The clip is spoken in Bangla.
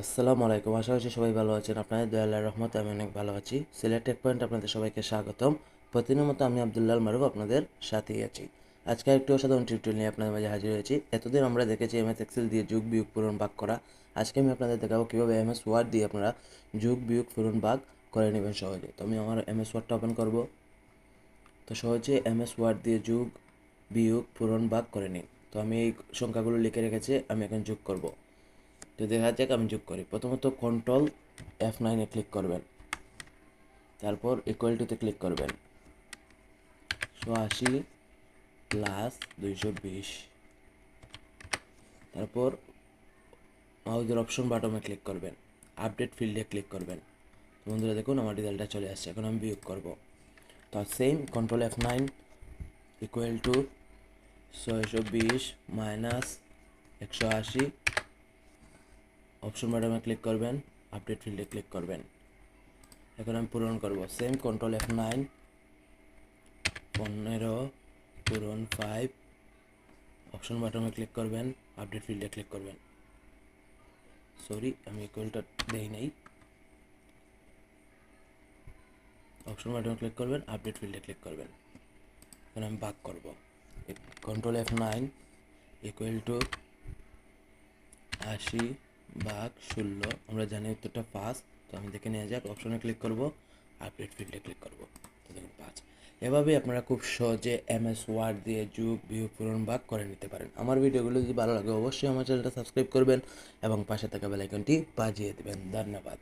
আসসালামু আলাইকুম। আশা করছি সবাই ভালো আছেন। আপনাদের দয়ালের রহমতে আমি অনেক ভালো আছি। সিলেট টেক পয়েন্ট আপনাদের সবাইকে স্বাগতম। প্রতিদিনের মতো আমি আবদুল্লাহ মারুফ আপনাদের সাথেই আছি। আজকে একটু অসাধারণ টিউটোরিয়াল নিয়ে আপনাদের মাঝে হাজির হয়েছি। এতদিন আমরা দেখেছি এমএস এক্সেল দিয়ে যুগ, বিয়োগ, পূরণ, ভাগ করা। আজকে আমি আপনাদের দেখাবো কীভাবে এমএস ওয়ার্ড দিয়ে আপনারা যুগ, বিয়োগ, পূরণ, ভাগ করে নেবেন সহজে। তো আমি আমার এমএস ওয়ার্ডটা ওপেন করব। তো সহজে এমএস ওয়ার্ড দিয়ে যুগ, বিয়োগ, পূরণ, ভাগ করে নিন। তো আমি এই সংখ্যাগুলো লিখে রেখেছি, আমি এখন যোগ করব। তো দেখা যাক আমি যোগ করি। প্রথমত কন্ট্রোল এফ নাইনে ক্লিক করবেন। তারপর ইকুয়াল টুতে ক্লিক করবেন। একশো আশি প্লাস দুইশো বিশ। তারপর মাউজের অপশন বাটমে ক্লিক করবেন। আপডেট ফিল্ডে ক্লিক করবেন। বন্ধুরা দেখুন, আমার রেজাল্টটা চলে আসছে। এখন আমি বিয়োগ করব। তো same control F nine equal to ছয়শো বিশ মাইনাস একশো আশি অপশন বাটনে ক্লিক করবেন আপডেট ফিল্ডে ক্লিক করবেন। এখন আমি পূরণ করব। সেম কন্ট্রোল এফ নাইন পনেরো, পূরণ ফাইভ অপশন বাটনে ক্লিক করবেন আপডেট ফিল্ডে ক্লিক করবেন। সরি আমি ইকুয়ালটা দেই নাই। অপশন বাটনে ক্লিক করবেন আপডেট ফিল্ডে ক্লিক করবেন। এখন আমি বাক করব। Control F nine equal to আশি বাঘ ষোলো, আমরা জানি উত্তরটা পাঁচ তো আমি দেখে নিয়ে যাক অপশনে ক্লিক করব আপডেট ফিল্ডে ক্লিক করব। তো দেখুন, পাঁচ। এভাবেই আপনারা খুব সহজে এম এস ওয়ার্ড দিয়ে যুগ বিহু পূরণ বাঘ করে নিতে পারেন। আমার ভিডিওগুলো যদি ভালো লাগে, অবশ্যই আমার চ্যানেলটা সাবস্ক্রাইব করবেন এবং পাশে থাকা বেলাইকনটি বাজিয়ে দেবেন। ধন্যবাদ।